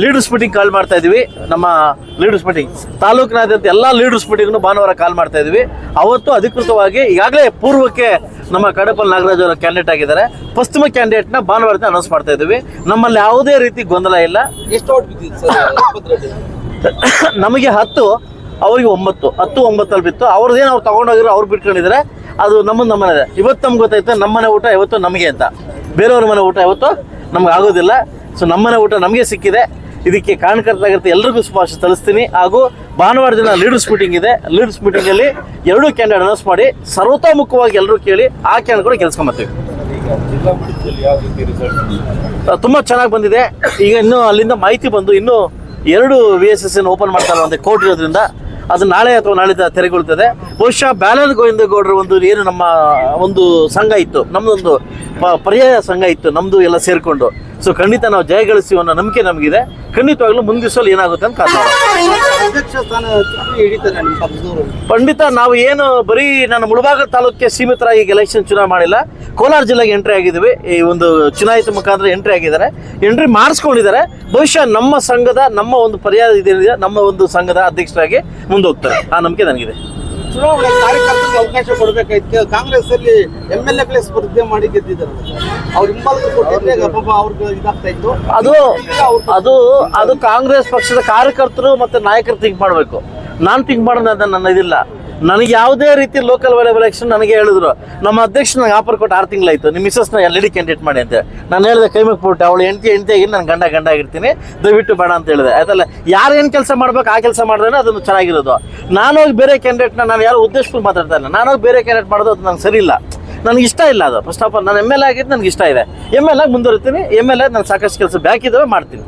Leaders meeting ಕಾಲ್ ಮಾಡ್ತಾ ಇದೀವಿ ನಮ್ಮ ಲೀಡರ್ಸ್ ಮೀಟಿಂಗ್ ತಾಲೂಕಿನಾದ್ಯಂತ ಎಲ್ಲ ಲೀಡರ್ಸ್ ಮೀಟಿಂಗ್ನು ಭಾನುವಾರ ಕಾಲ್ ಮಾಡ್ತಾ ಇದೀವಿ ಅವತ್ತು ಅಧಿಕೃತವಾಗಿ ಈಗಾಗಲೇ ಪೂರ್ವಕ್ಕೆ ನಮ್ಮ ಕಡಪಲ್ ನಾಗರಾಜ್ ಅವರ ಕ್ಯಾಂಡಿಡೇಟ್ ಆಗಿದ್ದಾರೆ. ಪಶ್ಚಿಮ ಕ್ಯಾಂಡಿಡೇಟ್ನ ಭಾನುವಾರದಿಂದ ಅನೌನ್ಸ್ ಮಾಡ್ತಾ ಇದೀವಿ ನಮ್ಮಲ್ಲಿ ಯಾವುದೇ ರೀತಿ ಗೊಂದಲ ಇಲ್ಲ. ನಮಗೆ ಹತ್ತು ಅವರಿಗೆ ಒಂಬತ್ತು ಹತ್ತು ಒಂಬತ್ತಲ್ಲಿ ಬಿತ್ತು. ಅವ್ರದ್ದೇನು ಅವ್ರು ತಗೊಂಡೋಗಿರೋ ಅವ್ರು ಬಿಟ್ಕೊಂಡಿದ್ದಾರೆ. ಅದು ನಮ್ಮದು ನಮ್ಮನೆ ಇವತ್ತು ನಮ್ಗೆ ಗೊತ್ತಾಯ್ತು ನಮ್ಮನೆ ಊಟ ಇವತ್ತು ನಮಗೆ ಅಂತ. ಬೇರೆಯವ್ರ ಮನೆ ಊಟ ಇವತ್ತು ನಮ್ಗೆ ಆಗೋದಿಲ್ಲ. ಸೊ ನಮ್ಮನೆ ಊಟ ನಮಗೆ ಸಿಕ್ಕಿದೆ. ಇದಕ್ಕೆ ಕಾರಣಕರ್ತರಾಗಿರುತ್ತೆ ಎಲ್ಲರಿಗೂ ಶುಭಾಶಯ ತಲಿಸ್ತೀನಿ ಹಾಗೂ ಭಾನುವಾರ ದಿನ ಲೀಡರ್ಸ್ ಮೀಟಿಂಗ್ ಇದೆ. ಲೀಡರ್ಸ್ ಮೀಟಿಂಗಲ್ಲಿ ಎರಡೂ ಕ್ಯಾಂಡಿಡೇಟ್ ಅನೌನ್ಸ್ ಮಾಡಿ, ಸರ್ವತೋಮುಖವಾಗಿ ಎಲ್ಲರೂ ಕೇಳಿ ಆ ಕ್ಯಾಂಡಿಡೇಟ್ ಕೂಡ ಗೆಲ್ಸ್ಕೊಂಬತ್ತೀವಿ ತುಂಬ ಚೆನ್ನಾಗಿ ಬಂದಿದೆ. ಈಗ ಇನ್ನೂ ಅಲ್ಲಿಂದ ಮಾಹಿತಿ ಬಂದು ಇನ್ನೂ ಎರಡು ವಿ ಎಸ್ ಎಸ್ ಓಪನ್ ಮಾಡ್ತಾರೆ ಕೋರ್ಟ್ ಇರೋದ್ರಿಂದ ಅದು ನಾಳೆ ಅಥವಾ ನಾಳೆ ತೆರೆಗೊಳ್ತದೆ. ಬಹುಶಃ ಬ್ಯಾಲನ್ ಗೋವಿಂದ ಗೌಡರು ಒಂದು ಏನು ನಮ್ಮ ಒಂದು ಸಂಘ ಇತ್ತು. ನಮ್ಮದೊಂದು ಪರ್ಯಾಯ ಸಂಘ ಇತ್ತು. ನಮ್ಮದು ಎಲ್ಲ ಸೇರಿಕೊಂಡು. ಸೊ ಖಂಡಿತ ನಾವು ಜಯ ಗಳಿಸಿ ಅನ್ನೋ ನಂಬಿಕೆ ನಮಗಿದೆ. ಖಂಡಿತವಾಗ್ಲೂ ಮುಂದಿಸಲು ಸಲ ಏನಾಗುತ್ತೆ ಅಂತ ಪಕ್ಷದವರು. ಖಂಡಿತ ನಾವು ಏನು ಬರೀ ನಾನು ಮುಳಬಾಗ ತಾಲೂಕಿಗೆ ಸೀಮಿತರಾಗಿ ಎಲೆಕ್ಷನ್ ಚುನಾವಣೆ ಮಾಡಿಲ್ಲ. ಕೋಲಾರ ಜಿಲ್ಲೆಗೆ ಎಂಟ್ರಿ ಆಗಿದ್ದೀವಿ ಈ ಒಂದು ಚುನಾಯಿತ ಮುಖಾಂತರ ಎಂಟ್ರಿ ಆಗಿದ್ದಾರೆ. ಎಂಟ್ರಿ ಮಾಡಿಸ್ಕೊಂಡಿದ್ದಾರೆ. ಬಹುಶಃ ನಮ್ಮ ಸಂಘದ ನಮ್ಮ ಒಂದು ಪರ್ಯಾಯ ಇದೇನಿದೆ ನಮ್ಮ ಒಂದು ಸಂಘದ ಅಧ್ಯಕ್ಷರಾಗಿ ಮುಂದೋಗ್ತಾರೆ. ಆ ನಂಬಿಕೆ ನನಗಿದೆ. ಚುನಾವಣೆ ಕಾರ್ಯಕರ್ತರಿಗೆ ಅವಕಾಶ ಕೊಡಬೇಕಾಯ್ತು. ಕಾಂಗ್ರೆಸ್ ಅಲ್ಲಿ ಎಂ ಎಲ್ ಎಗಳೇ ಸ್ಪರ್ಧೆ ಮಾಡಿ ಗೆದ್ದಿದ್ದಾರೆ. ಅವ್ರ ಹಿಂಬಾಲಕ ಕೊಟ್ಟಿದ್ರೆ ಪಾಪ ಅವ್ರಿಗೆ ಇದಾಗ್ತಾ ಇತ್ತು. ಅದು ಅದು ಅದು ಕಾಂಗ್ರೆಸ್ ಪಕ್ಷದ ಕಾರ್ಯಕರ್ತರು ಮತ್ತೆ ನಾಯಕರು ತಿಂಕ್ ಮಾಡಬೇಕು. ನಾನು ತಿಂಕ್ ಮಾಡೋದು ನನ್ನ ಇದಿಲ್ಲ. ನನಗೆ ಯಾವುದೇ ರೀತಿ ಲೋಕಲ್ ವೈಲ್ ಎಲೆಕ್ಷನ್ ನನಗೆ ಹೇಳಿದ್ರು. ನಮ್ಮ ಅಧ್ಯಕ್ಷ ನಂಗೆ ಆಫರ್ ಕೊಟ್ಟು ಆರು ತಿಂಗಳಾಯ್ತು. ನಿಮ್ಮ ಮಿಸಸ್ನ ಎಲ್ ಡಿ ಕ್ಯಾಂಡಿಡೇಟ್ ಮಾಡಿ ಅಂತ. ನಾನು ಹೇಳಿದೆ, ಕೈ ಮುಗ್ಬಿಟ್ಟು ಅವಳು ಹೆಂಡತಿ ಹೆಂಡತಿಯಾಗಿ ನಾನು ಗಂಡ ಗಂಡ ಆಗಿರ್ತೀನಿ. ದಯವಿಟ್ಟು ಬೇಡ ಅಂತ ಹೇಳಿದೆ. ಅದಲ್ಲ, ಯಾರು ಏನು ಕೆಲಸ ಮಾಡ್ಬೇಕು, ಆ ಕೆಲಸ ಮಾಡಿದ್ರೆ ಅದನ್ನು ಚೆನ್ನಾಗಿರೋದು. ನಾನು ಹೋಗಿ ಬೇರೆ ಕ್ಯಾಂಡಿಡೇಟ್ನ ನಾನು ಯಾರು ಉದ್ದೇಶಪೂರ್ವ ಮಾತಾಡ್ತಾ ಇಲ್ಲ. ನಾನು ಹೋಗಿ ಬೇರೆ ಕ್ಯಾಂಡಿಡೇಟ್ ಮಾಡೋದು ಅದು ನಂಗೆ ಸರಿ ಇಲ್ಲ. ನನಗೆ ಇಷ್ಟ ಇಲ್ಲ ಅದು. ಫಸ್ಟ್ ಆಫ್ ಆಲ್ ನಾನು ಎಂ ಎಲ್ ಎ ಆಗಿದ್ದು ನನಗೆ ಇಷ್ಟ ಇದೆ. ಎಂ ಎಲ್ ಆಗಿ ಮುಂದುವರಿತೀನಿ. ಎಂ ಎಲ್ ಎ ನಾನು ಸಾಕಷ್ಟು ಕೆಲಸ ಬ್ಯಾಕ್ ಇದ್ದಾವೆ, ಮಾಡ್ತೀನಿ.